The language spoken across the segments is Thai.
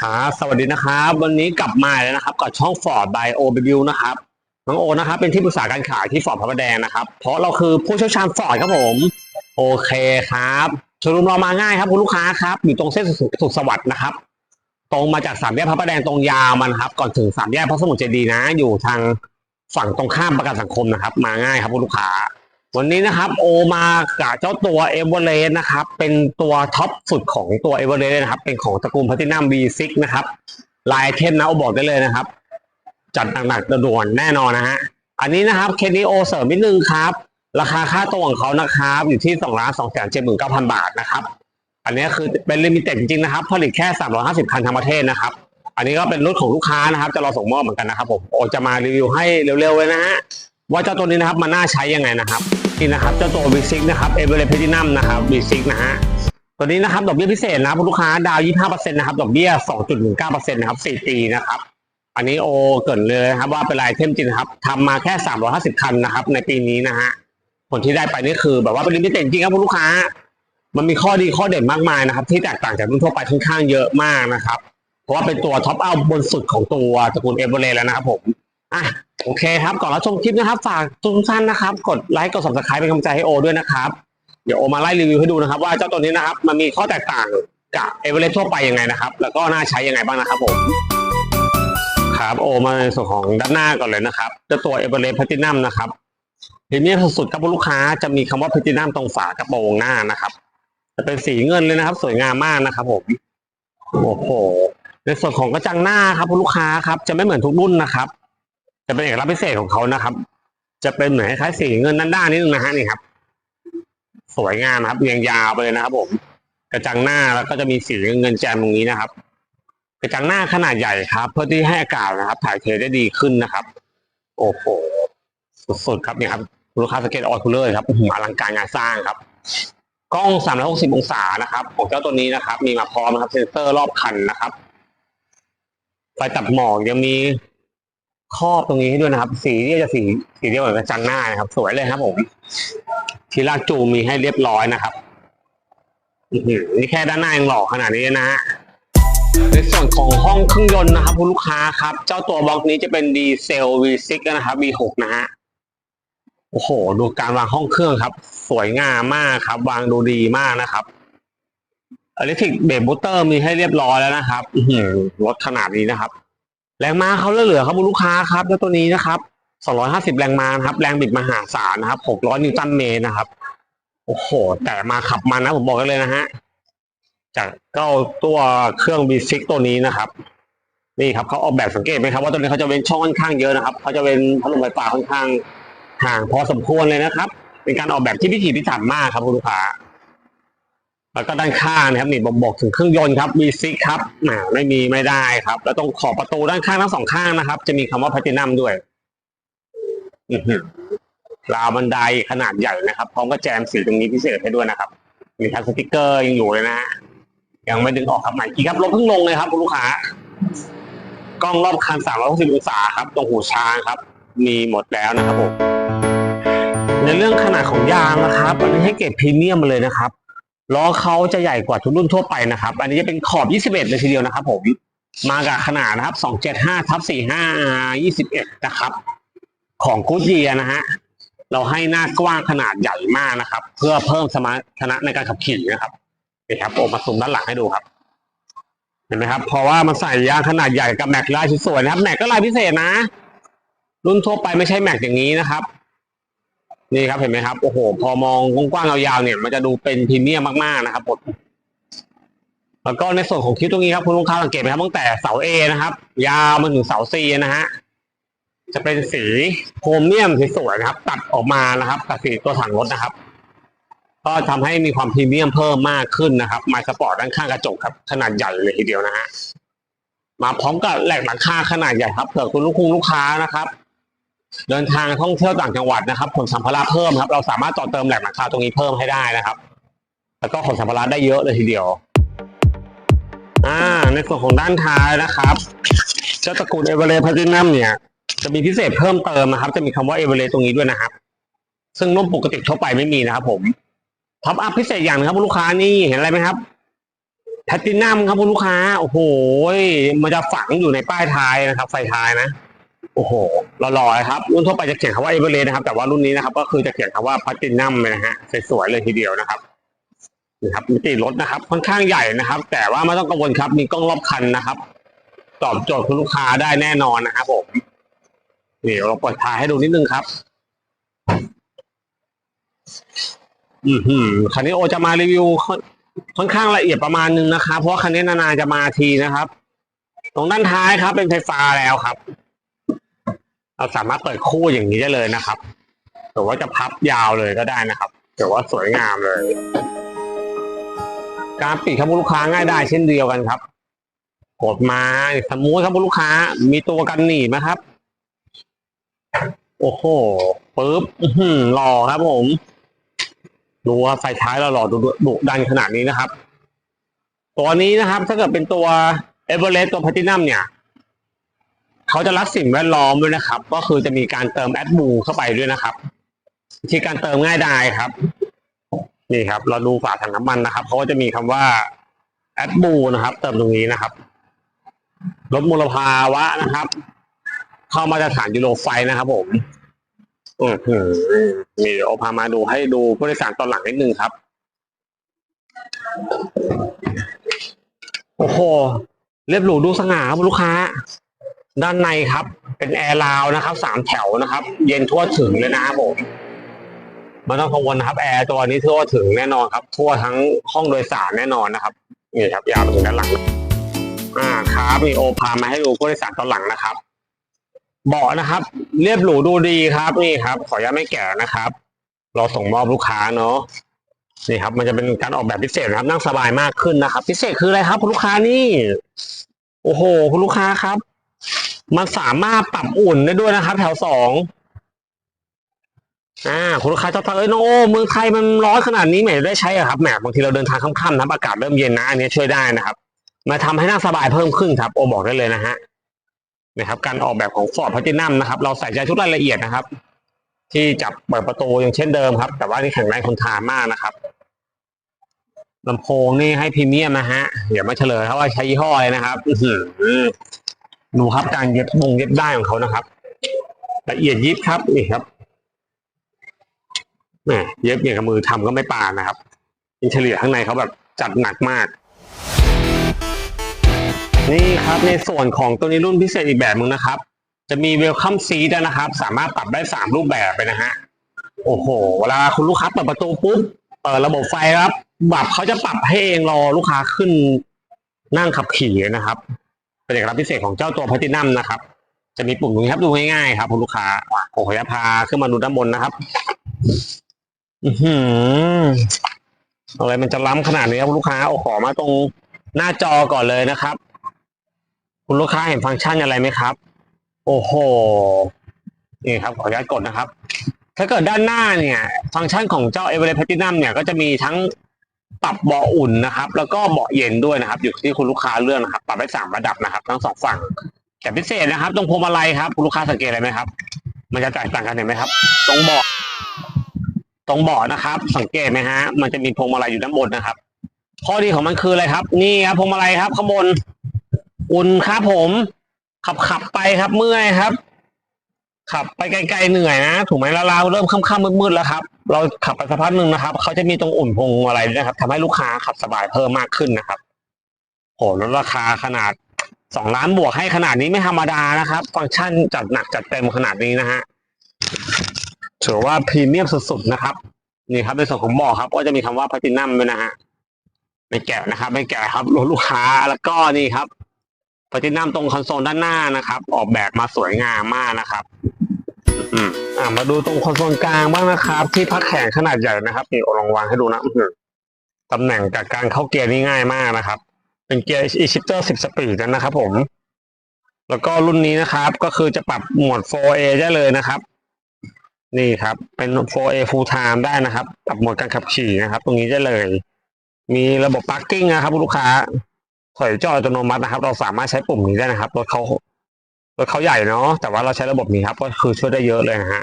ครับสวัสดีนะครับ วันนี้กลับมาแล้วนะครับ กับช่อง Ford by O b w นะครับน้องโอนะครับ เป็นที่ปรึกษาการขายที่ฟอร์ดพระประแดงนะครับ เพราะเราคือผู้เชี่ยวชาญฟอร์ดครับผม โอเคครับชว์รูมเรามาง่ายครับคุณลูกค้าครับอยู่ตรงเส้นสุขสุขสวัสดิ์นะครับ ตรงมาจากสามแยกพระประแดงตรงยาวมันครับ ก่อนถึงสามแยกพระสมุทรเจดีย์นะ อยู่ทางฝั่งตรงข้ามประกันสังคมนะครับ มาง่ายครับคุณลูกค้า วันนี้นะครับโอมากับเจ้าตัวเอเวอเรสต์นะครับ เป็นตัวท็อปสุดของตัวเอเวอเรสต์นะครับ เป็นของตระกูลพัตินัม V6 นะครับ ลายเทมนะโอบอกได้เลยนะครับ จัดหนักๆด่วนๆแน่นอนนะฮะอันนี้นะครับเคนีโอเสริมนิดนึงครับ ราคาค่าตัวของเขานะครับ อยู่ที่2ล้าน2แสน7 9 0 0 0บาทนะครับ อันนี้คือเป็นลิมิเต็ดจริงๆนะครับ ผลิตแค่350คันทั้งประเทศนะครับ อันนี้ก็เป็นรุ่นของลูกค้านะครับ จะรอส่งมอบเหมือนกันนะครับผมโอจะมารีวิวให้เร็วๆเลยนะฮะ ว่าเจ้าตัวนี้นะครับมันน่าใช้ยังไงนะครับนี่นะครับเจ้าตัว V6 นะครับเอเวอเรสต์เพตินัมนะครับ V6 นะฮะตัวนี้นะครับดอกเบี้ยพิเศษนะครับลูกค้าดาว 25%นะครับดอกเบี้ย 2.19%นะครับ4ปีนะครับอันนี้โอเกินเลยนะครับว่าเป็นลายเทมจริงครับทำมาแค่ 350 คันนะครับ ในปีนี้นะฮะผลที่ได้ไปนี่คือ แบบว่าเป็นลิมิเต็ดจริงครับคุณลูกค้า มันมีข้อดีข้อเด่นมากมายนะครับ ที่แตกต่างจากรุ่นทั่วไปค่อนข้างเยอะมากนะครับ เพราะว่าเป็นตัวท็อปเอาบนสุดของตัวตระกูลเอเวอเรสต์แล้วนะครับผมอะ โอเคครับ ก่อนรับชมคลิปนะครับ ฝากทุกท่านนะครับ กดไลค์ กด subscribe เป็นกำลังใจให้โอด้วยนะครับ เดี๋ยวโอมาไล่รีวิวให้ดูนะครับ ว่าเจ้าตัวนี้นะครับ มันมีข้อแตกต่างกับเอเวอเรสต์ทั่วไปยังไงนะครับ แล้วก็น่าใช้ยังไงบ้างนะครับผม ครับโอมาในส่วนของด้านหน้าก่อนเลยนะครับเจ้าตัวเอเวอเรสต์แพตินัมนะครับพรีเมียมสุดๆครับลูกค้าจะมีคำว่าแพตินัมตรงฝากระโปรงหน้านะครับ จะเป็นสีเงินเลยนะครับ สวยงามมากนะครับผมโอ้โหในส่วนของกระจังหน้าครับลูกค้าครับ จะไม่เหมือนทุกรุ่นนะครับ จะเป็นเอกลักษณ์พิเศษของเขานะครับ จะเป็นเหมือนคล้ายสีเงินด้านด้านนิดนึงนะฮะนี่ครับ สวยงามครับเรียงยาวไปเลยนะครับ ผม กระจังหน้าแล้วก็จะมีสีเงินแจมตรงนี้นะครับ กระจังหน้าขนาดใหญ่ครับ เพื่อที่ให้อากาศนะครับ ถ่ายเทได้ดีขึ้นนะครับ โอ้โหสุดๆครับเนี่ยครับลูกค้าสเก็ตออคูลเลอร์ครับอื้อหืออลังการงานสร้างครับกล้อง 360 องศานะครับ ของเจ้าตัวนี้นะครับ มีมาพร้อมนะครับ เซ็นเซอร์รอบคันนะครับ ไฟตัดหมอกยังมี ครอบตรงนี้ให้ด้วยนะครับ สีนี่จะสีสีเดียวกับจังหน้านะครับ สวยเลยครับผมทีลากจูมีให้เรียบร้อยนะครับนี่แค่ด้านหน้ายังหล่อขนาดนี้นะฮะในส่วนของห้องเครื่องยนต์นะครับคุณลูกค้าครับ เจ้าตัวบล็อกนี้จะเป็นดีเซล V6 นะครับ V6 นะฮะโอ้โห ดูการวางห้องเครื่องครับ สวยงามมากครับ วางดูดีมากนะครับอิเล็กทริกเบรกบูเตอร์มีให้เรียบร้อยแล้วนะครับรถขนาดนี้นะครับ แรงม้าเขาเหลือๆครับคุณลูกค้าครับเจ้าตัวนี้นะครับ250 แรงม้านะครับ แรงบิดมหาศาลนะครับ 600 นิวตันเมตรนะครับ โอ้โห แต่มาขับมันนะ ผมบอกกันเลยนะฮะ จากเก้าตัวเครื่อง V6 ตัวนี้นะครับ นี่ครับเขาออกแบบสังเกตไหมครับ ว่าตัวนี้เขาจะเว้นช่องค่อนข้างเยอะนะครับ เขาจะเป็นพัดลมไฟฟ้าค่อนข้างห่างพอสมควรเลยนะครับ เป็นการออกแบบที่พิถีพิถันมากครับคุณลูกค้า แล้วก็ด้านข้างนะครับนี่บอกบอกถึงเครื่องยนต์ครับ V6 ครับอ่าไม่มีไม่ได้ครับ แล้วตรงขอบประตูด้านข้างทั้งสองข้างนะครับ จะมีคำว่า Platinum ด้วยราวบันไดขนาดใหญ่นะครับ พร้อมกับแจมสีตรงนี้พิเศษให้ด้วยนะครับ มีทัชสติกเกอร์ยังอยู่เลยนะฮะยังไม่ดึงออกครับไหนกี่ครับรถเพิ่งลงเลยครับคุณลูกค้ากล้องรอบคัน 360 องศาครับ ตรงหูช้างครับ มีหมดแล้วนะครับผมในเรื่องขนาดของยางนะครับอันนี้ให้เกรดพรีเมียมมาเลยนะครับ ล้อเขาจะใหญ่กว่าทุกรุ่นทั่วไปนะครับ อันนี้จะเป็นขอบ 21 เลยทีเดียวนะครับผม มากับขนาดนะครับ 275ทับ45 21 นะครับ ของกูดเยียนะฮะ เราให้หน้ากว้างขนาดใหญ่มากนะครับ เพื่อเพิ่มสมรรถนะในการขับขี่นะครับนี่ครับผมมาซูมด้านหลังให้ดูครับ เห็นไหมครับ เพราะว่ามันใส่ยางขนาดใหญ่กับแม็กลายสวยๆนะครับ แม็กก็ลายพิเศษนะ รุ่นทั่วไปไม่ใช่แม็กอย่างนี้นะครับ นี่ครับเห็นไหมครับโอ้โห พอมองกว้างๆยาวๆเนี่ย มันจะดูเป็นพรีเมียมมากๆนะครับผมแล้วก็ในส่วนของคลิปตรงนี้ครับคุณลูกค้าสังเกตไหมครับตั้งแต่เสา A นะครับ ยาวมาถึงเสา C นะฮะจะเป็นสีโครเมียมสวยๆนะครับ ตัดออกมานะครับกับสีตัวถังรถนะครับ ก็ทำให้มีความพรีเมียมเพิ่มมากขึ้นนะครับไมค์สปอร์ตด้านข้างกระจกครับ ขนาดใหญ่เลยทีเดียวนะฮะมาพร้อมกับแหลกหลังคาขนาดใหญ่ครับเผื่อคุณลูกคุงลูกค้านะครับ เดินทางท่องเที่ยวต่างจังหวัดนะครับขนสัมภาระเพิ่มครับ เราสามารถต่อเติมแหลกหลังคาตรงนี้เพิ่มให้ได้นะครับ แล้วก็ขนสัมภาระได้เยอะเลยทีเดียว อ่า ในส่วนของด้านท้ายนะครับ เจ้าตระกูลเอเวอเรสต์พาตินัมเนี่ยจะมีพิเศษเพิ่มเติมนะครับ จะมีคำว่าเอเวอเรสต์ตรงนี้ด้วยนะครับ ซึ่งรุ่นปกติทั่วไปไม่มีนะครับ ผมท็อปอัพพิเศษอย่างนึงครับลูกค้านี่เห็นอะไรไหมครับพตตินัมครับคุณลูกค้า โอ้โหมันจะฝังอยู่ในป้ายท้ายนะครับ ไฟท้ายนะ โอ้โหหล่อๆครับ รุ่นทั่วไปจะเขียนคำว่าเอเวอเรสต์นะครับ แต่ว่ารุ่นนี้นะครับ ก็คือจะเขียนคำว่าพ a ตตินัมเลยนะฮะสวยๆเลยทีเดียวนะครับนี่ครับมิติรถนะครับ ค่อนข้างใหญ่นะครับ แต่ว่าไม่ต้องกังวลครับ มีกล้องรอบคันนะครับ ตอบโจทย์คุณลูกค้าได้แน่นอนนะครับผมนี่เราเปิดท้ายให้ดูนิดนึงครับ อือหือคันนี้โอจะมารีวิวค่อนข้างละเอียดประมาณนึงนะครับ เพราะว่าคันนี้นานๆจะมาทีนะครับ ตรงด้านท้ายครับ เป็นไฟฟ้าแล้วครับ เราสามารถเปิดคู่อย่างนี้ได้เลยนะครับหรือว่าจะพับยาวเลยก็ได้นะครับถือว่าสวยงามเลย การปิดครับคุณลูกค้าง่ายได้เช่นเดียวกันครับ กดมาสมมุติครับคุณลูกค้า มีตัวกันหนีบนะครับ โอ้โหปึ๊บอื้อหือหล่อครับผมดูว่าไฟท้ายเราหล่อดุดุดันขนาดนี้นะครับ ตัวนี้นะครับ ถ้าเกิดเป็นตัวเอเวอเรสต์ตัวแพตินัมเนี่ย เขาจะรักสิ่งแวดล้อมด้วยนะครับ ก็คือจะมีการเติมแอดบูเข้าไปด้วยนะครับวิธีการเติมง่ายได้ครับ นี่ครับ เราดูฝาถังน้ำมันนะครับเขาก็จะมีคำว่าแอดบูนะครับ เติมตรงนี้นะครับลดมลภาวะนะครับ เข้ามาตรฐานยูโรไฟนะครับผมอืมหือนี่เดี๋ยวพามาดูให้ดูผู้โดยสารตอนหลังนิดนึงครับ โอ้โหเรียบหรูดูสง่าครับลูกค้า ด้านในครับ เป็นแอร์ราวนะครับสามแถวนะครับ เย็นทั่วถึงเลยนะครับผมไมันต้องกังวลนะครับ แอร์ตัวนี้ทั่วถึงแน่นอนครับ ทั่วทั้งห้องโดยสารแน่นอนนะครับนี่ครับยาวไปถึงด้านหลัง อ่าครับมีโอพามาให้ดูผู้โดยสารตอนหลังนะครับเบาะนะครับ เรียบหรูดูดีครับนี่ครับ ขออนุญาตไม่แก่นะครับเราส่งมอบลูกค้าเนาะนี่ครับ มันจะเป็นการออกแบบพิเศษนะครับ นั่งสบายมากขึ้นนะครับ พิเศษคืออะไรครับคุณลูกค้านี่ โอ้โห คุณลูกค้าครับ มันสามารถปรับอุ่นได้ด้วยนะครับ แถวสองอ่าคุณลูกค้าจะฟังเอ้ยน้องโอ้เมืองไทยมันร้อนขนาดนี้ไม่ได้ใช้อะครับแหมบางทีเราเดินทางค่ำๆนะอากาศเริ่มเย็นนะอันนี้ช่วยได้นะครับ มาทำให้นั่งสบายเพิ่มขึ้นครับ โอบอกได้เลยนะฮะนะครับ การออกแบบของฟอร์ดพัตินัมนะครับ เราใส่ใจทุกรายละเอียดนะครับ ที่จับเปิดประตูอย่างเช่นเดิมครับ แต่ว่านี่แข็งแรงทนทานมากนะครับลำโพงนี่ให้พรีเมียมนะฮะเดี๋ยวมาเฉลยครับว่าใช้ยี่ห้ออะไรนะครับ ดูครับการเย็บวงเย็บได้ของเขานะครับ ละเอียดยิบครับนี่ครับแหมเย็บอย่างกับมือทำก็ไม่ปานนะครับอินเทเลียข้างในเขาแบบจัดหนักมาก นี่ครับในส่วนของตัวนี้รุ่นพิเศษอีกแบบนึงนะครับ จะมีเวลคัมซีดนะครับ สามารถปรับได้สามรูปแบบไปนะฮะโอ้โหเวลาคุณลูกค้าเปิดประตูปุ๊บเปิดระบบไฟครับแบบเขาจะปรับให้เองรอลูกค้าขึ้นนั่งขับขี่นะครับ เป็นเอกลักษณ์พิเศษของเจ้าตัวพัตินัมนะครับ จะมีปุ่มตรงนี้ครับดูง่ายๆครับคุณลูกค้าอะผมขออนุญาตพาขึ้นมาดูด้านบนนะครับอือหืออะไรมันจะล้ำขนาดนี้ครับคุณลูกค้าเอาขอมาตรงหน้าจอก่อนเลยนะครับ คุณลูกค้าเห็นฟังก์ชันอะไรไหมครับ โอ้โหนี่ครับขออนุญาตกดนะครับ ถ้าเกิดด้านหน้าเนี่ย ฟังก์ชันของเจ้า e v e r e s t Platinum เนี่ยก็จะมีทั้ง ปรับเบาะอุ่นนะครับ แล้วก็เบาะเย็นด้วยนะครับ อยู่ที่คุณลูกค้าเลือกนะครับ ปรับได้สามระดับนะครับ ทั้งสองฝั่ง แต่พิเศษนะครับ ตรงพวงมาลัยครับคุณลูกค้าสังเกตอะไรไหมครับ มันจะแตกต่างกันเห็นไหมครับ ตรงเบาะตรงเบาะนะครับ สังเกตไหมฮะ มันจะมีพวงมาลัยอยู่ด้านบนนะครับ ข้อดีของมันคืออะไรครับ นี่ครับพวงมาลัยครับข้างบน อุ่นครับผม ขับขับไปครับเมื่อยครับ ขับไปไกลๆเหนื่อยนะถูกไหมแล้วเราเริ่มค่ำๆมืดๆแล้วครับ เราขับไปสักพักหนึ่งนะครับเขาจะมีตรงอุ่นพงมาลัยด้วยนะครับทำให้ลูกค้าขับสบายเพิ่มมากขึ้นนะครับโหลดราคาขนาดสองล้านบวกให้ขนาดนี้ไม่ธรรมดานะครับ ฟังก์ชันจัดหนักจัดเต็มขนาดนี้นะฮะถือว่าพรีเมียมสุดๆนะครับนี่ครับในส่วนของบอกครับ ก็จะมีคำว่าพ a ตินัมด้วยนะฮะไม่แกะนะครับ ไม่แกะครับรถลูกค้าแล้วก็นี่ครับพ a ตินัมตรงคอนโซลด้านหน้านะครับ ออกแบบมาสวยงามมากนะครับ อืมอ่ามาดูตรงคอนโซลกลางบ้างนะครับ ที่พักแขนขนาดใหญ่นะครับนี่ลองวางให้ดูนะอืตำแหน่งกับการเข้าเกียร์นี่ง่ายมากนะครับ เป็นเกียร์ e-shifter 10สปีดนะครับ ผม แล้วก็รุ่นนี้นะครับ ก็คือจะปรับโหมวด 4A ได้เลยนะครับ นี่ครับ เป็น 4A full time ได้นะครับ ปรับโหมดการขับขี่นะครับ ตรงนี้ได้เลย มีระบบ parking นะครับ ลูกค้าถอยจอดอัตโนมัตินะครับ เราสามารถใช้ปุ่มนี้ได้นะครับรถเขา รถเขาใหญ่เนาะแต่ว่าเราใช้ระบบนี้ครับ ก็คือช่วยได้เยอะเลยนะฮะ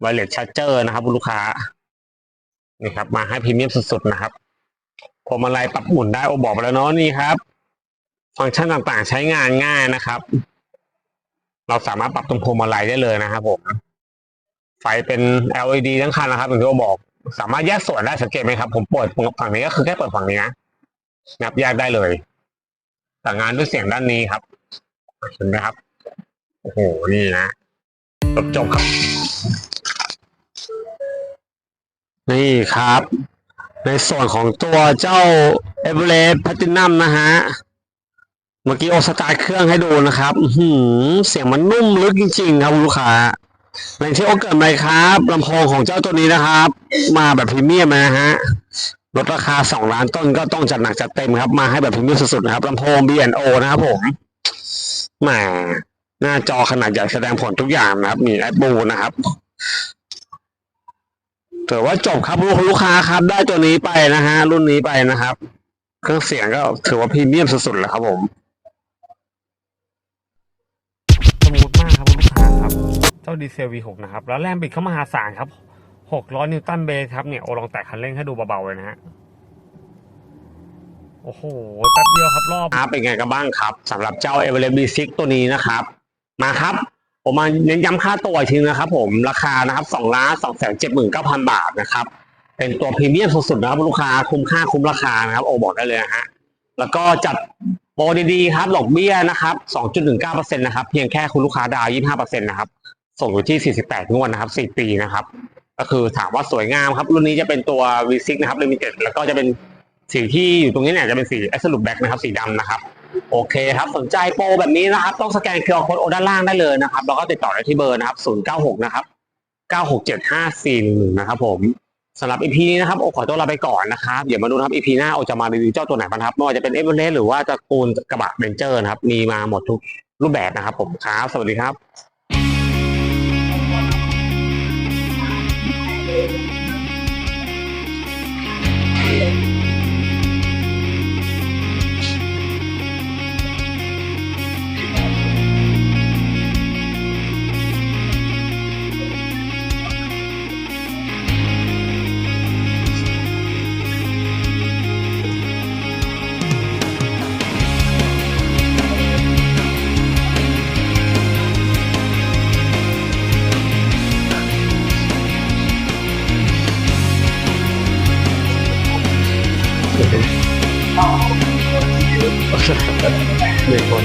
ไวเลสชาร์เจอร์นะครับคุณลูกค้านี่ครับ มาให้พรีเมียมสุดๆนะครับพวงมาลัยปรับหมุนได้โอบอกไปแล้วเนาะนี่ครับ ฟังก์ชันต่างๆใช้งานง่ายนะครับ เราสามารถปรับตรงพวงมาลัยได้เลยนะครับผมไฟเป็น LED ทั้งคันนะครับอย่างที่โอบอก สามารถแยกส่วนได้สังเกตไหมครับ ผมเปิดฝั่งนี้ก็คือแค่เปิดฝั่งนี้นะนับแยกได้เลยแต่งานด้วยเสียงด้านนี้ครับเห็นไหมครับ โอ้โห นี่นะจบจบครับ นี่ครับ ในส่วนของตัวเจ้าเอเวอเรสต์แพตินัมนะฮะ เมื่อกี้โอสตาร์เครื่องให้ดูนะครับหือเสียงมันนุ่มลึกจริงๆครับลูกค้าแรงที่โอเกิดไหมครับลำโพงของเจ้าตัวนี้นะครับ มาแบบพรีเมียมนะฮะลดราคาสองล้านต้นก็ต้องจัดหนักจัดเต็มครับ มาให้แบบพรีเมียมสุดๆนะครับลำโพง B&O นะครับผมแหม หน้าจอขนาดใหญ่แสดงผลทุกอย่างนะครับ มีแอปบูนะครับถือว่าจบครับลูกลูกค้าครับ ได้ตัวนี้ไปนะฮะ รุ่นนี้ไปนะครับ เครื่องเสียงก็ถือว่าพรีเมียมสุดๆแล้วครับผมสมูทมากครับคุณลูกค้าครับเจ้าดีเซล V6 นะครับ แล้วแรงบิดเข้ามหาศาลครับ600นิวตันเบสครับเนี่ยโอลองแตะคันเร่งให้ดูเบาๆเลยนะฮะโอ้โหแป๊บเดียวครับรอบครับเป็นไงกันบ้างครับสำหรับเจ้า e v e r e s t B6 ตัวนี้นะครับ มาครับ ผมมาเน้นย้ำค่าตัวอีกทีนะครับ ผมราคานะครับ2ล้าน2แสน7 9 0 0 0บาทนะครับ เป็นตัวพรีเมียมสุดๆนะครับลูกค้าคุ้มค่าคุ้มราคานะครับ โอบอกได้เลยนะฮะแล้วก็จัดโปรดีๆครับดอกเบี้ยนะครับ2.19%นะครับเพียงแค่คุณลูกค้าดาวน์25%นะครับส่งอยู่ที่ 48 งวดนะครับ 4 ปีนะครับ ก็คือถามว่าสวยงามครับ รุ่นนี้จะเป็นตัว V6 นะครับ Limited แล้วก็จะเป็นสีที่อยู่ตรงนี้เนี่ยจะเป็นสี Absolute Black นะครับ สีดำนะครับ โอเคครับ สนใจโปรแบบนี้นะครับ ต้องสแกน QR Code โอด้านล่างได้เลยนะครับ แล้วก็ติดต่อได้ที่เบอร์นะครับ 096 นะครับ 9675411 นะครับผมสำหรับ EP นี้นะครับโอขอตัวลาไปก่อนนะครับเดี๋ยวมาดูนะครับ EP หน้าโอจะมารีวิวเจ้าตัวไหนบ้างครับไม่ว่าจะเป็นเอเวอเรสต์หรือว่าจะกูลกระบะเบนเจอร์นะครับ มีมาหมดทุกรูปแบบนะครับ ผมครับ สวัสดีครับ หนึ่งคน